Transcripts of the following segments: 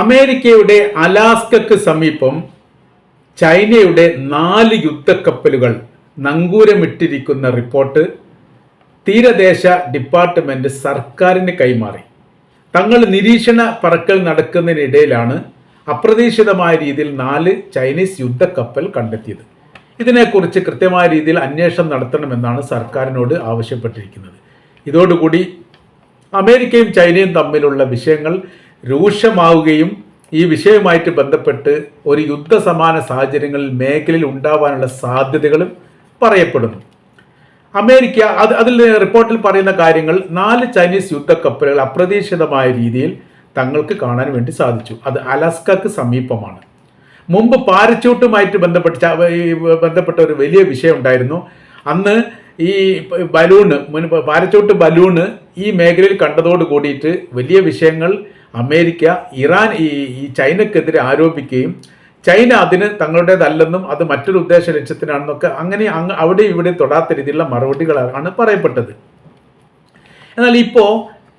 അമേരിക്കയുടെ അലാസ്കക്ക് സമീപം ചൈനയുടെ നാല് യുദ്ധക്കപ്പലുകൾ നങ്കൂരമിട്ടിരിക്കുന്ന റിപ്പോർട്ട് തീരദേശ ഡിപ്പാർട്ട്മെന്റ് സർക്കാരിന് കൈമാറി. തങ്ങൾ നിരീക്ഷണ പറക്കൽ നടക്കുന്നതിനിടയിലാണ് അപ്രതീക്ഷിതമായ രീതിയിൽ നാല് ചൈനീസ് യുദ്ധക്കപ്പൽ കണ്ടെത്തിയത്. ഇതിനെക്കുറിച്ച് കൃത്യമായ രീതിയിൽ അന്വേഷണം നടത്തണമെന്നാണ് സർക്കാരിനോട് ആവശ്യപ്പെട്ടിരിക്കുന്നത്. ഇതോടുകൂടി അമേരിക്കയും ചൈനയും തമ്മിലുള്ള വിഷയങ്ങൾ രൂക്ഷമാവുകയും ഈ വിഷയവുമായിട്ട് ബന്ധപ്പെട്ട് ഒരു യുദ്ധസമാന സാഹചര്യങ്ങളിൽ മേഖലയിൽ ഉണ്ടാവാനുള്ള സാധ്യതകളും പറയപ്പെടുന്നു. അമേരിക്ക അത് അതിൽ റിപ്പോർട്ടിൽ പറയുന്ന കാര്യങ്ങൾ നാല് ചൈനീസ് യുദ്ധക്കപ്പലുകൾ അപ്രതീക്ഷിതമായ രീതിയിൽ തങ്ങൾക്ക് കാണാൻ വേണ്ടി സാധിച്ചു. അത് അലാസ്കക്ക് സമീപമാണ്. മുമ്പ് പാരച്യൂട്ടുമായിട്ട് ബന്ധപ്പെട്ട ബന്ധപ്പെട്ട ഒരു വലിയ വിഷയം ഉണ്ടായിരുന്നു. അന്ന് ഈ ബലൂണ് മുൻ പാരച്യൂട്ട് ബലൂണ് ഈ മേഖലയിൽ കണ്ടതോട് കൂടിയിട്ട് വലിയ വിഷയങ്ങൾ അമേരിക്ക ഇറാൻ ഈ ഈ ചൈനക്കെതിരെ ആരോപിക്കുകയും ചൈന അതിന് തങ്ങളുടേതല്ലെന്നും അത് മറ്റൊരു ഉദ്ദേശ ലക്ഷ്യത്തിനാണെന്നൊക്കെ അങ്ങനെ അങ്ങ് അവിടെ ഇവിടെ തൊടാത്ത രീതിയിലുള്ള മറുപടികളാണ് പറയപ്പെട്ടത്. എന്നാൽ ഇപ്പോൾ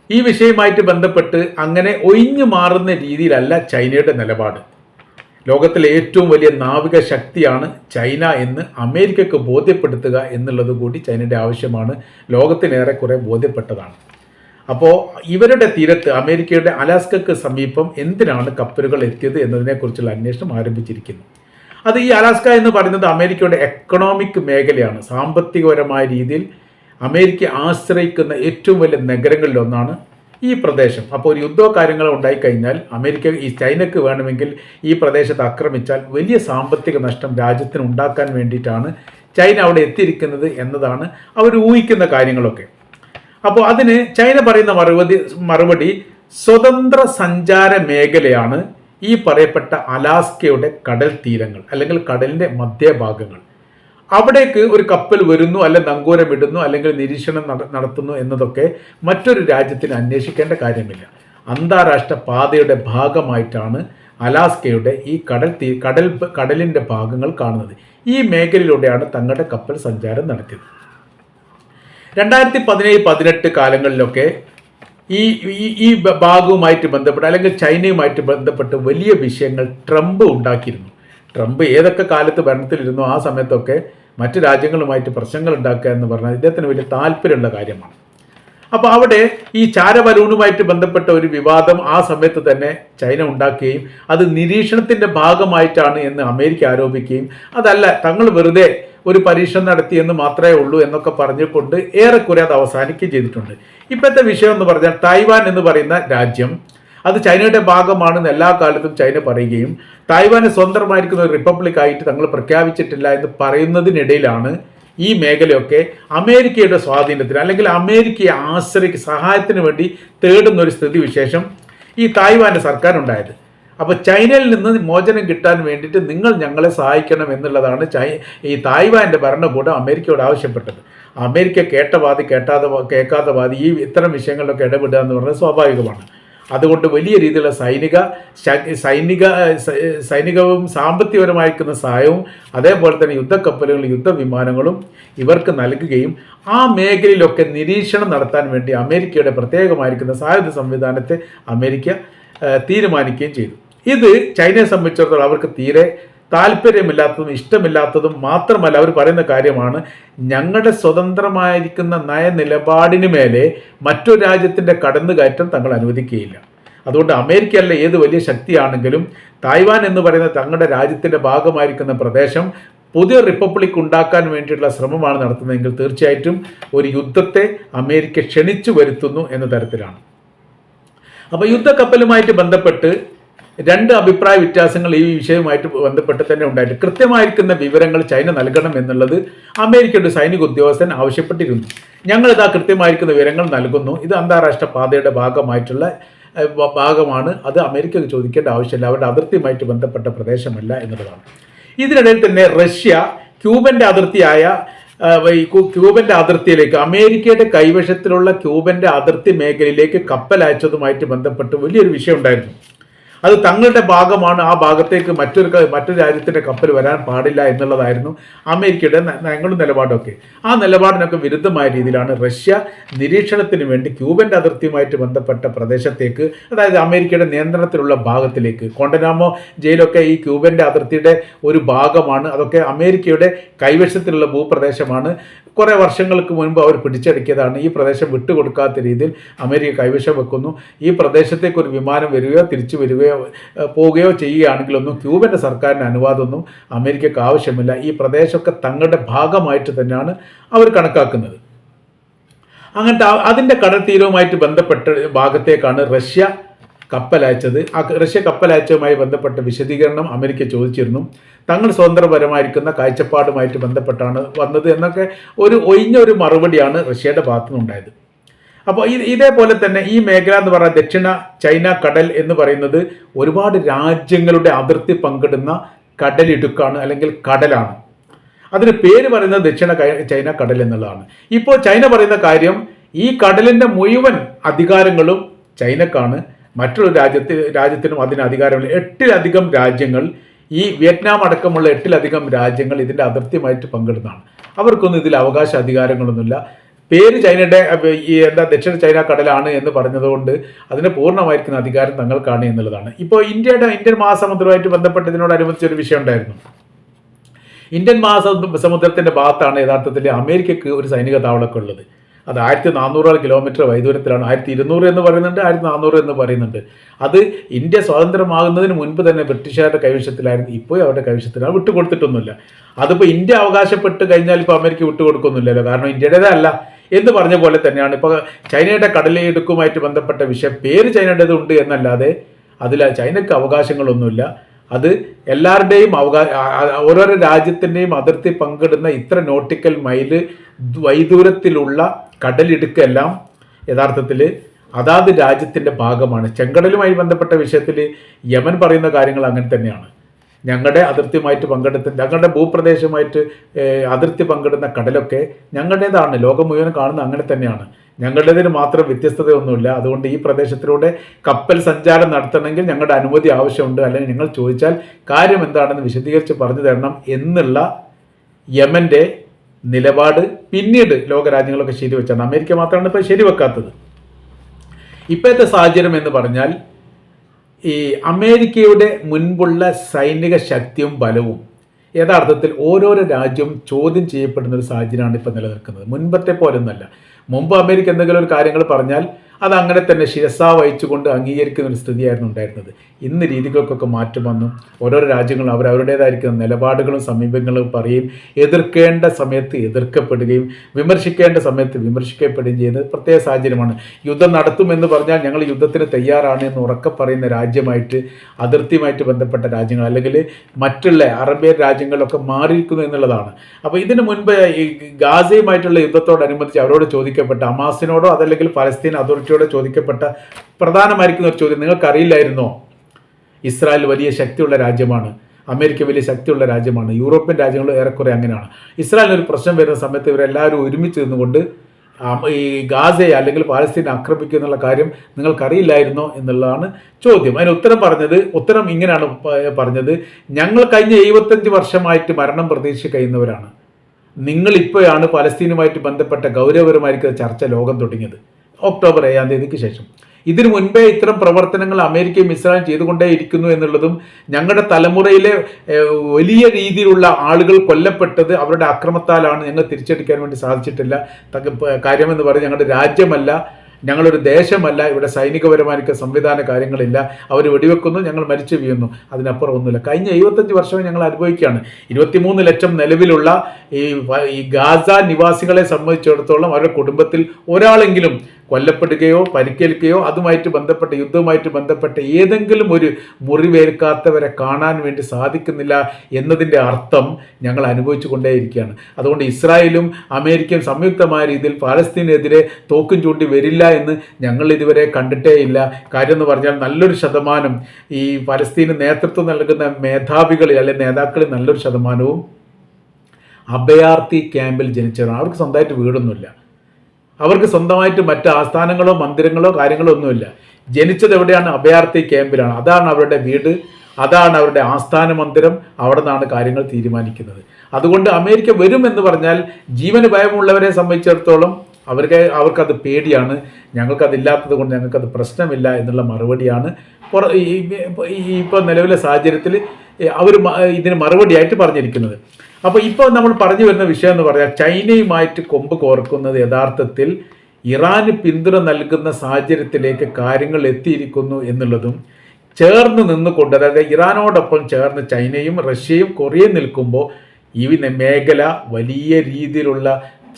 ഈ വിഷയവുമായിട്ട് ബന്ധപ്പെട്ട് അങ്ങനെ ഒഴിഞ്ഞു മാറുന്ന രീതിയിലല്ല ചൈനയുടെ നിലപാട്. ലോകത്തിലെ ഏറ്റവും വലിയ നാവിക ശക്തിയാണ് ചൈന എന്ന് അമേരിക്കക്ക് ബോധ്യപ്പെടുത്തുക എന്നുള്ളത് കൂടി ചൈനയുടെ ആവശ്യമാണ്. ലോകത്തിനേറെക്കുറെ ബോധ്യപ്പെട്ടതാണ്. അപ്പോൾ ഇവരുടെ തീരത്ത് അമേരിക്കയുടെ അലാസ്കക്ക് സമീപം എന്തിനാണ് കപ്പലുകൾ എത്തിയത് എന്നതിനെക്കുറിച്ചുള്ള അന്വേഷണം ആരംഭിച്ചിരിക്കുന്നു. അത് ഈ അലാസ്ക എന്ന് പറയുന്നത് അമേരിക്കയുടെ എക്കണോമിക് മേഖലയാണ്. സാമ്പത്തികപരമായ രീതിയിൽ അമേരിക്ക ആശ്രയിക്കുന്ന ഏറ്റവും വലിയ നഗരങ്ങളിലൊന്നാണ് ഈ പ്രദേശം. അപ്പോൾ ഒരു യുദ്ധ കാര്യങ്ങൾ ഉണ്ടായിക്കഴിഞ്ഞാൽ അമേരിക്ക ഈ ചൈനക്ക് വേണമെങ്കിൽ ഈ പ്രദേശത്ത് ആക്രമിച്ചാൽ വലിയ സാമ്പത്തിക നഷ്ടം രാജ്യത്തിന് ഉണ്ടാക്കാൻ വേണ്ടിയിട്ടാണ് ചൈന അവിടെ എത്തിയിരിക്കുന്നത് എന്നതാണ് അവർ ഊഹിക്കുന്ന കാര്യങ്ങളൊക്കെ. അപ്പോൾ അതിന് ചൈന പറയുന്ന മറുപടി മറുപടി സ്വതന്ത്ര സഞ്ചാര മേഖലയാണ് ഈ പറയപ്പെട്ട അലാസ്കയുടെ കടൽ തീരങ്ങൾ അല്ലെങ്കിൽ കടലിന്റെ മധ്യഭാഗങ്ങൾ. അവിടേക്ക് ഒരു കപ്പൽ വരുന്നു അല്ലെ നങ്കൂരം ഇടുന്നു അല്ലെങ്കിൽ നിരീക്ഷണം നട- നടത്തുന്നു എന്നതൊക്കെ മറ്റൊരു രാജ്യത്തിന് അന്വേഷിക്കേണ്ട കാര്യമില്ല. അന്താരാഷ്ട്ര പാതയുടെ ഭാഗമായിട്ടാണ് അലാസ്കയുടെ ഈ കടൽ തീ കടൽ കടലിന്റെ ഭാഗങ്ങൾ കാണുന്നത്. ഈ മേഖലയിലൂടെയാണ് തങ്ങളുടെ കപ്പൽ സഞ്ചാരം നടത്തിയത്. രണ്ടായിരത്തി പതിനേഴ് പതിനെട്ട് കാലങ്ങളിലൊക്കെ ഈ ഈ ഭാഗവുമായിട്ട് ബന്ധപ്പെട്ട് അല്ലെങ്കിൽ ചൈനയുമായിട്ട് ബന്ധപ്പെട്ട് വലിയ വിഷയങ്ങൾ ട്രംപ് ഉണ്ടാക്കിയിരുന്നു. ട്രംപ് ഏതൊക്കെ കാലത്ത് ഭരണത്തിലിരുന്നോ ആ സമയത്തൊക്കെ മറ്റ് രാജ്യങ്ങളുമായിട്ട് പ്രശ്നങ്ങൾ ഉണ്ടാക്കുക എന്ന് പറഞ്ഞാൽ ഇദ്ദേഹത്തിന് വലിയ താല്പര്യമുള്ള കാര്യമാണ്. അപ്പോൾ അവിടെ ഈ ചാരബലൂണുമായിട്ട് ബന്ധപ്പെട്ട ഒരു വിവാദം ആ സമയത്ത് തന്നെ ചൈന ഉണ്ടാക്കുകയും അത് നിരീക്ഷണത്തിന്റെ ഭാഗമായിട്ടാണ് എന്ന് അമേരിക്ക ആരോപിക്കുകയും അതല്ല തങ്ങൾ വെറുതെ ഒരു പരീക്ഷ നടത്തിയെന്ന് മാത്രമേ ഉള്ളൂ എന്നൊക്കെ പറഞ്ഞുകൊണ്ട് ഏറെക്കുറെ അത് അവസാനിക്കുകയും ചെയ്തിട്ടുണ്ട്. ഇപ്പോഴത്തെ വിഷയം എന്ന് പറഞ്ഞാൽ തായ്വാൻ എന്ന് പറയുന്ന രാജ്യം. അത് ചൈനയുടെ ഭാഗമാണെന്ന് എല്ലാ കാലത്തും ചൈന പറയുകയും തായ്വാനെ സ്വന്തമായിരിക്കുന്ന ഒരു റിപ്പബ്ലിക് ആയിട്ട് തങ്ങൾ പ്രഖ്യാപിച്ചിട്ടില്ല എന്ന് പറയുന്നതിനിടയിലാണ് ഈ മേഖലയൊക്കെ അമേരിക്കയുടെ സ്വാധീനത്തിന് അല്ലെങ്കിൽ അമേരിക്കയെ ആശ്രയിക്ക് സഹായത്തിന് വേണ്ടി തേടുന്ന ഒരു സ്ഥിതി വിശേഷം ഈ തായ്വാന്റെ സർക്കാരുണ്ടായത്. അപ്പോൾ ചൈനയിൽ നിന്ന് മോചനം കിട്ടാൻ വേണ്ടിയിട്ട് നിങ്ങൾ ഞങ്ങളെ സഹായിക്കണം എന്നുള്ളതാണ് ചൈ ഈ തായ്വാന്റെ ഭരണകൂടം അമേരിക്കയോട് ആവശ്യപ്പെട്ടത്. അമേരിക്ക കേട്ട വാതി കേട്ടാതെ വാ- കേൾക്കാത്ത വാതി ഈ ഇത്തരം വിഷയങ്ങളിലൊക്കെ ഇടപെടുക എന്ന് പറഞ്ഞാൽ സ്വാഭാവികമാണ്. അതുകൊണ്ട് വലിയ രീതിയിലുള്ള സൈനിക സൈനിക സൈനികവും സാമ്പത്തികപരമായിരിക്കുന്ന സഹായവും അതേപോലെ തന്നെ യുദ്ധക്കപ്പലുകളും യുദ്ധവിമാനങ്ങളും ഇവർക്ക് നൽകുകയും ആ മേഖലയിലൊക്കെ നിരീക്ഷണം നടത്താൻ വേണ്ടി അമേരിക്കയുടെ പ്രത്യേകമായിരിക്കുന്ന സായുധ സംവിധാനത്തെ അമേരിക്ക തീരുമാനിക്കുകയും ചെയ്തു. ഇത് ചൈനയെ സംബന്ധിച്ചിടത്തോളം അവർക്ക് തീരെ താല്പര്യമില്ലാത്തതും ഇഷ്ടമില്ലാത്തതും മാത്രമല്ല അവർ പറയുന്ന കാര്യമാണ് ഞങ്ങളുടെ സ്വതന്ത്രമായിരിക്കുന്ന നയനിലപാടിന് മേലെ മറ്റൊരു രാജ്യത്തിന്റെ കടന്നുകയറ്റം തങ്ങൾ അനുവദിക്കുകയില്ല. അതുകൊണ്ട് അമേരിക്കയല്ല ഏത് വലിയ ശക്തിയാണെങ്കിലും തായ്വാൻ എന്ന് പറയുന്ന തങ്ങളുടെ രാജ്യത്തിന്റെ ഭാഗമായിരിക്കുന്ന പ്രദേശം പുതിയ റിപ്പബ്ലിക് ഉണ്ടാക്കാൻ വേണ്ടിയിട്ടുള്ള ശ്രമമാണ് നടത്തുന്നതെങ്കിൽ തീർച്ചയായിട്ടും ഒരു യുദ്ധത്തെ അമേരിക്ക ക്ഷണിച്ചു വരുത്തുന്നു എന്ന തരത്തിലാണ്. അപ്പോൾ യുദ്ധക്കപ്പലുമായിട്ട് ബന്ധപ്പെട്ട് രണ്ട് അഭിപ്രായ വ്യത്യാസങ്ങൾ ഈ വിഷയവുമായിട്ട് ബന്ധപ്പെട്ട് തന്നെ ഉണ്ടായിട്ട് കൃത്യമായിരിക്കുന്ന വിവരങ്ങൾ ചൈന നൽകണം എന്നുള്ളത് അമേരിക്കയുടെ സൈനിക ഉദ്യോഗസ്ഥൻ ആവശ്യപ്പെട്ടിരുന്നു. ഞങ്ങളിതാ കൃത്യമായിരിക്കുന്ന വിവരങ്ങൾ നൽകുന്നു. ഇത് അന്താരാഷ്ട്ര പാതയുടെ ഭാഗമായിട്ടുള്ള ഭാഗമാണ്. അത് അമേരിക്ക ചോദിക്കേണ്ട ആവശ്യമില്ല. അവരുടെ അതിർത്തിയുമായിട്ട് ബന്ധപ്പെട്ട പ്രദേശമല്ല എന്നുള്ളതാണ്. ഇതിനിടയിൽ തന്നെ റഷ്യ ക്യൂബന്റെ അതിർത്തിയായ ക്യൂബന്റെ അതിർത്തിയിലേക്ക് അമേരിക്കയുടെ കൈവശത്തിലുള്ള ക്യൂബന്റെ അതിർത്തി മേഖലയിലേക്ക് കപ്പൽ അയച്ചതുമായിട്ട് ബന്ധപ്പെട്ട് വലിയൊരു വിഷയം ഉണ്ടായിരുന്നു. അത് തങ്ങളുടെ ഭാഗമാണ്. ആ ഭാഗത്തേക്ക് മറ്റൊരു മറ്റൊരു രാജ്യത്തിന്റെ കപ്പൽ വരാൻ പാടില്ല എന്നുള്ളതായിരുന്നു അമേരിക്കയുടെ ഞങ്ങളുടെ നിലപാടൊക്കെ. ആ നിലപാടിനൊക്കെ വിരുദ്ധമായ രീതിയിലാണ് റഷ്യ നിരീക്ഷണത്തിന് വേണ്ടി ക്യൂബന്റെ അതിർത്തിയുമായിട്ട് ബന്ധപ്പെട്ട പ്രദേശത്തേക്ക് അതായത് അമേരിക്കയുടെ നിയന്ത്രണത്തിലുള്ള ഭാഗത്തിലേക്ക് കോണ്ടനാമോ ജയിലൊക്കെ ഈ ക്യൂബന്റെ അതിർത്തിയുടെ ഒരു ഭാഗമാണ്. അതൊക്കെ അമേരിക്കയുടെ കൈവശത്തിലുള്ള ഭൂപ്രദേശമാണ്. കുറേ വർഷങ്ങൾക്ക് മുൻപ് അവർ പിടിച്ചടക്കിയതാണ്. ഈ പ്രദേശം വിട്ടുകൊടുക്കാത്ത രീതിയിൽ അമേരിക്ക കൈവശം വെക്കുന്നു. ഈ പ്രദേശത്തേക്ക് ഒരു വിമാനം വരികയോ തിരിച്ചു വരികയോ ഏഹ്, പോവുകയോ ചെയ്യുകയാണെങ്കിലൊന്നും ക്യൂബന്റെ സർക്കാരിന് അനുവാദമൊന്നും അമേരിക്കക്ക് ആവശ്യമില്ല. ഈ പ്രദേശമൊക്കെ തങ്ങളുടെ ഭാഗമായിട്ട് തന്നെയാണ് അവർ കണക്കാക്കുന്നത്. അങ്ങനത്തെ അതിന്റെ കടൽ തീരവുമായിട്ട് ബന്ധപ്പെട്ട ഭാഗത്തേക്കാണ് റഷ്യ കപ്പലയച്ചത്. ആ റഷ്യ കപ്പലയച്ചതുമായി ബന്ധപ്പെട്ട വിശദീകരണം അമേരിക്ക ചോദിച്ചിരുന്നു. തങ്ങൾ സ്വതന്ത്രപരമായിരിക്കുന്ന കാഴ്ചപ്പാടുമായിട്ട് ബന്ധപ്പെട്ടാണ് വന്നത് എന്നൊക്കെ ഒരു ഒഴിഞ്ഞ ഒരു മറുപടിയാണ് റഷ്യയുടെ ഭാഗത്തു നിന്നുണ്ടായത് അപ്പോൾ ഈ ഇതേപോലെ തന്നെ ഈ മേഖല എന്ന് പറയുന്നത് ദക്ഷിണ ചൈന കടൽ എന്ന് പറയുന്നത് ഒരുപാട് രാജ്യങ്ങളുടെ അതിർത്തി പങ്കിടുന്ന കടലിടുക്കാണ് അല്ലെങ്കിൽ കടലാണ്. അതിന് പേര് പറയുന്നത് ദക്ഷിണ ചൈന കടൽ എന്നുള്ളതാണ്. ഇപ്പോൾ ചൈന പറയുന്ന കാര്യം ഈ കടലിന്റെ മുഴുവൻ അധികാരങ്ങളും ചൈനക്കാണ്. മറ്റൊരു രാജ്യത്ത് രാജ്യത്തിനും അതിന് അധികാരമില്ല. എട്ടിലധികം രാജ്യങ്ങൾ ഈ വിയറ്റ്നാം അടക്കമുള്ള എട്ടിലധികം രാജ്യങ്ങൾ ഇതിന്റെ അതിർത്തിയുമായിട്ട് പങ്കിടുന്നതാണ്. അവർക്കൊന്നും ഇതിൽ അവകാശ അധികാരങ്ങളൊന്നുമില്ല. പേര് ചൈനയുടെ ഈ എന്താ ദക്ഷിണ ചൈന കടലാണ് എന്ന് പറഞ്ഞതുകൊണ്ട് അതിന് പൂർണമായിരിക്കുന്ന അധികാരം തങ്ങൾക്കാണ് എന്നുള്ളതാണ്. ഇപ്പോൾ ഇന്ത്യയുടെ ഇന്ത്യൻ മഹാസമുദ്രവുമായിട്ട് ബന്ധപ്പെട്ട് ഇതിനോടനുബന്ധിച്ച് ഒരു വിഷയം ഉണ്ടായിരുന്നു. ഇന്ത്യൻ മഹാസമുദ്രത്തിന്റെ ഭാഗത്താണ് യഥാർത്ഥത്തിൽ അമേരിക്കക്ക് ഒരു സൈനിക താവളമൊക്കെ ഉള്ളത്. അത് ആയിരത്തി നാനൂറ് കിലോമീറ്റർ വൈദൂരത്തിലാണ്. ആയിരത്തി ഇരുന്നൂറ് എന്ന് പറയുന്നുണ്ട് ആയിരത്തി നാനൂറ് എന്ന് പറയുന്നുണ്ട്. അത് ഇന്ത്യ സ്വാതന്ത്ര്യമാകുന്നതിന് മുൻപ് തന്നെ ബ്രിട്ടീഷുകാരുടെ കൈവശത്തിലായിരുന്നു. ഇപ്പോൾ അവരുടെ കൈവശത്തിലാണ്. വിട്ടുകൊടുത്തിട്ടൊന്നുമില്ല. അതിപ്പോൾ ഇന്ത്യ അവകാശപ്പെട്ട് കഴിഞ്ഞാൽ ഇപ്പോൾ അമേരിക്ക വിട്ടുകൊടുക്കൊന്നുമില്ലല്ലോ കാരണം ഇന്ത്യയുടേതല്ല. എന്ന് പറഞ്ഞ പോലെ തന്നെയാണ്. ഇപ്പോൾ ചൈനയുടെ കടലെടുക്കുമായിട്ട് ബന്ധപ്പെട്ട വിഷയം പേര് ചൈനയുടേത് ഉണ്ട് എന്നല്ലാതെ അതിൽ ചൈനയ്ക്ക് അവകാശങ്ങളൊന്നുമില്ല. അത് എല്ലാവരുടെയും അവകാശ ഓരോരോ രാജ്യത്തിന്റെയും അതിർത്തി പങ്കിടുന്ന ഇത്ര നോട്ടിക്കൽ മൈൽ വൈദൂരത്തിലുള്ള കടലിടുക്കെല്ലാം യഥാർത്ഥത്തിൽ അതാത് രാജ്യത്തിന്റെ ഭാഗമാണ്. ചെങ്കടലുമായി ബന്ധപ്പെട്ട വിഷയത്തിൽ യമൻ പറയുന്ന കാര്യങ്ങൾ അങ്ങനെ തന്നെയാണ്. ഞങ്ങളുടെ അതിർത്തിയുമായിട്ട് പങ്കെടുത്ത് ഞങ്ങളുടെ ഭൂപ്രദേശമായിട്ട് അതിർത്തി പങ്കിടുന്ന കടലൊക്കെ ഞങ്ങളുടേതാണ്. ലോകം മുഴുവൻ കാണുന്ന അങ്ങനെ തന്നെയാണ്. ഞങ്ങളുടേതിന് മാത്രം വ്യത്യസ്തതയൊന്നുമില്ല. അതുകൊണ്ട് ഈ പ്രദേശത്തിലൂടെ കപ്പൽ സഞ്ചാരം നടത്തണമെങ്കിൽ ഞങ്ങളുടെ അനുമതി ആവശ്യമുണ്ട്. അല്ലെങ്കിൽ നിങ്ങൾ ചോദിച്ചാൽ കാര്യം എന്താണെന്ന് വിശദീകരിച്ച് പറഞ്ഞു തരണം എന്നുള്ള യമന്റെ നിലപാട് പിന്നീട് ലോകരാജ്യങ്ങളൊക്കെ ശരിവെച്ചാണ് അമേരിക്ക മാത്രമാണ് ഇപ്പോൾ ശരിവെക്കാത്തത്. ഇപ്പോഴത്തെ സാഹചര്യം എന്ന് പറഞ്ഞാൽ ഈ അമേരിക്കയുടെ മുൻപുള്ള സൈനിക ശക്തിയും ബലവും യഥാർത്ഥത്തിൽ ഓരോരോ രാജ്യവും ചോദ്യം ചെയ്യപ്പെടുന്ന ഒരു സാഹചര്യമാണ് ഇപ്പോൾ നിലനിൽക്കുന്നത്. മുൻപത്തെ പോലൊന്നല്ല. മുമ്പ് അമേരിക്ക എന്തെങ്കിലും ഒരു കാര്യങ്ങൾ പറഞ്ഞാൽ അത് അങ്ങനെ തന്നെ ശിരസാ വഹിച്ചുകൊണ്ട് അംഗീകരിക്കുന്ന ഒരു സ്ഥിതിയായിരുന്നു ഉണ്ടായിരുന്നത്. ഇന്ന് രീതികൾക്കൊക്കെ മാറ്റം വന്നു. ഓരോരോ രാജ്യങ്ങളും അവർ നിലപാടുകളും സമീപങ്ങളും പറയും. എതിർക്കേണ്ട സമയത്ത് എതിർക്കപ്പെടുകയും വിമർശിക്കേണ്ട സമയത്ത് വിമർശിക്കപ്പെടുകയും ചെയ്യുന്നത് പ്രത്യേക സാഹചര്യമാണ്. യുദ്ധം നടത്തുമെന്ന് പറഞ്ഞാൽ ഞങ്ങൾ യുദ്ധത്തിന് തയ്യാറാണ് എന്ന് ഉറക്കെ പറയുന്ന രാജ്യമായിട്ട് അതിർത്തിയുമായിട്ട് ബന്ധപ്പെട്ട രാജ്യങ്ങൾ അല്ലെങ്കിൽ മറ്റുള്ള അറേബ്യൻ രാജ്യങ്ങളിലൊക്കെ മാറിയിരിക്കുന്നു എന്നുള്ളതാണ്. അപ്പോൾ ഇതിന് മുൻപ് ഈ ഗാസയുമായിട്ടുള്ള യുദ്ധത്തോടനുബന്ധിച്ച് അവരോട് ചോദിക്കപ്പെട്ട അമാസിനോടോ അതല്ലെങ്കിൽ പലസ്തീൻ അതോറിറ്റിയോടോ ചോദിക്കപ്പെട്ട പ്രധാനമായിരിക്കുന്ന ഒരു ചോദ്യം നിങ്ങൾക്കറിയില്ലായിരുന്നോ? ഇസ്രായേൽ വലിയ ശക്തിയുള്ള രാജ്യമാണ്. അമേരിക്ക വലിയ ശക്തിയുള്ള രാജ്യമാണ്. യൂറോപ്യൻ രാജ്യങ്ങൾ ഏറെക്കുറെ അങ്ങനെയാണ്. ഇസ്രായേലിന് ഒരു പ്രശ്നം വരുന്ന സമയത്ത് ഇവരെല്ലാവരും ഒരുമിച്ച് നിന്നുകൊണ്ട് ഈ ഗാസയെ അല്ലെങ്കിൽ പാലസ്തീനെ ആക്രമിക്കുക എന്നുള്ള കാര്യം നിങ്ങൾക്കറിയില്ലായിരുന്നോ എന്നുള്ളതാണ് ചോദ്യം. അതിന് ഉത്തരം പറഞ്ഞത് ഉത്തരം ഇങ്ങനെയാണ് പറഞ്ഞത്. ഞങ്ങൾ കഴിഞ്ഞ എഴുപത്തഞ്ച് വർഷമായിട്ട് മരണം പ്രതീക്ഷ കഴിയുന്നവരാണ് നിങ്ങളിപ്പോഴാണ് പലസ്തീനുമായിട്ട് ബന്ധപ്പെട്ട ഗൗരവപരമായിരിക്കുന്ന ചർച്ച ലോകം തുടങ്ങിയത്. ഒക്ടോബർ ഏഴാം തീയതിക്ക് ശേഷം. ഇതിനു മുൻപേ ഇത്തരം പ്രവർത്തനങ്ങൾ അമേരിക്കയും ഇസ്രായേലും ചെയ്തുകൊണ്ടേയിരിക്കുന്നു എന്നുള്ളതും ഞങ്ങളുടെ തലമുറയിലെ വലിയ രീതിയിലുള്ള ആളുകൾ കൊല്ലപ്പെട്ടത് അവരുടെ അക്രമത്താലാണ് ഞങ്ങൾ തിരിച്ചടിക്കാൻ വേണ്ടി സാധിച്ചിട്ടില്ല. കാര്യമെന്ന് പറഞ്ഞ് ഞങ്ങളുടെ രാജ്യമല്ല ഞങ്ങളൊരു ദേശമല്ല ഇവിടെ സൈനികപരമായിരിക്കും സംവിധാന കാര്യങ്ങളില്ല. അവർ വെടിവെക്കുന്നു ഞങ്ങൾ മരിച്ചു വീഴുന്നു. അതിനപ്പുറം ഒന്നുമില്ല. കഴിഞ്ഞ എഴുപത്തഞ്ച് വർഷമായി ഞങ്ങൾ അനുഭവിക്കുകയാണ്. ഇരുപത്തിമൂന്ന് ലക്ഷം നിലവിലുള്ള ഈ ഗാസ നിവാസികളെ സംബന്ധിച്ചിടത്തോളം അവരുടെ കുടുംബത്തിൽ ഒരാളെങ്കിലും കൊല്ലപ്പെടുകയോ പരിക്കേൽക്കുകയോ അതുമായിട്ട് ബന്ധപ്പെട്ട യുദ്ധവുമായിട്ട് ബന്ധപ്പെട്ട ഏതെങ്കിലും ഒരു മുറിവേൽക്കാത്തവരെ കാണാൻ വേണ്ടി സാധിക്കുന്നില്ല എന്നതിന്റെ അർത്ഥം ഞങ്ങൾ അനുഭവിച്ചു കൊണ്ടേയിരിക്കുകയാണ്. അതുകൊണ്ട് ഇസ്രായേലും അമേരിക്കയും സംയുക്തമായ രീതിയിൽ പാലസ്തീനെതിരെ തോക്കും ചൂണ്ടി വരില്ല എന്ന് ഞങ്ങൾ ഇതുവരെ കണ്ടിട്ടേ ഇല്ല കാര്യം എന്ന് പറഞ്ഞാൽ നല്ലൊരു ശതമാനം ഈ പലസ്തീന് നേതൃത്വം നൽകുന്ന മേധാവികളിൽ അല്ലെങ്കിൽ നേതാക്കളിൽ നല്ലൊരു ശതമാനവും അഭയാർത്ഥി ക്യാമ്പിൽ ജനിച്ചവരാണ്. അവർക്ക് സ്വന്തമായിട്ട് വീടൊന്നുമില്ല. അവർക്ക് സ്വന്തമായിട്ട് മറ്റ് ആസ്ഥാനങ്ങളോ മന്ദിരങ്ങളോ കാര്യങ്ങളോ ഒന്നുമില്ല. ജനിച്ചത് എവിടെയാണ്? അഭയാർത്ഥി ക്യാമ്പിലാണ്. അതാണ് അവരുടെ വീട്. അതാണ് അവരുടെ ആസ്ഥാന മന്ദിരം. അവിടെ നിന്നാണ് കാര്യങ്ങൾ തീരുമാനിക്കുന്നത്. അതുകൊണ്ട് അമേരിക്ക വരും എന്ന് പറഞ്ഞാൽ ജീവന് ഭയമുള്ളവരെ സംബന്ധിച്ചിടത്തോളം അവർക്ക് അവർക്കത് പേടിയാണ്. ഞങ്ങൾക്കതില്ലാത്തത് കൊണ്ട് ഞങ്ങൾക്കത് പ്രശ്നമില്ല എന്നുള്ള മറുപടിയാണ്. ഇപ്പോൾ നിലവിലെ സാഹചര്യത്തിൽ അവർ ഇതിന് മറുപടിയായിട്ട് പറഞ്ഞിരിക്കുന്നത്. അപ്പോൾ ഇപ്പോൾ നമ്മൾ പറഞ്ഞു വരുന്ന വിഷയം എന്ന് പറഞ്ഞാൽ ചൈനയുമായിട്ട് കൊമ്പ് കോർക്കുന്നത് യഥാർത്ഥത്തിൽ ഇറാന് പിന്തുണ നൽകുന്ന സാഹചര്യത്തിലേക്ക് കാര്യങ്ങൾ എത്തിയിരിക്കുന്നു എന്നുള്ളതും ചേർന്ന് നിന്നുകൊണ്ട് അതായത് ഇറാനോടൊപ്പം ചേർന്ന് ചൈനയും റഷ്യയും കൊറിയയും നിൽക്കുമ്പോൾ ഈ മേഖല വലിയ രീതിയിലുള്ള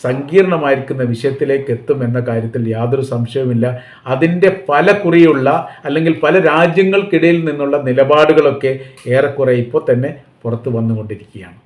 സങ്കീർണമായിരിക്കുന്ന വിഷയത്തിലേക്ക് എത്തും എന്ന കാര്യത്തിൽ യാതൊരു സംശയവുമില്ല. അതിന്റെ പല കുറിയുള്ള അല്ലെങ്കിൽ പല രാജ്യങ്ങൾക്കിടയിൽ നിന്നുള്ള നിലപാടുകളൊക്കെ ഏറെക്കുറെ ഇപ്പോൾ തന്നെ പുറത്തു വന്നുകൊണ്ടിരിക്കുകയാണ്.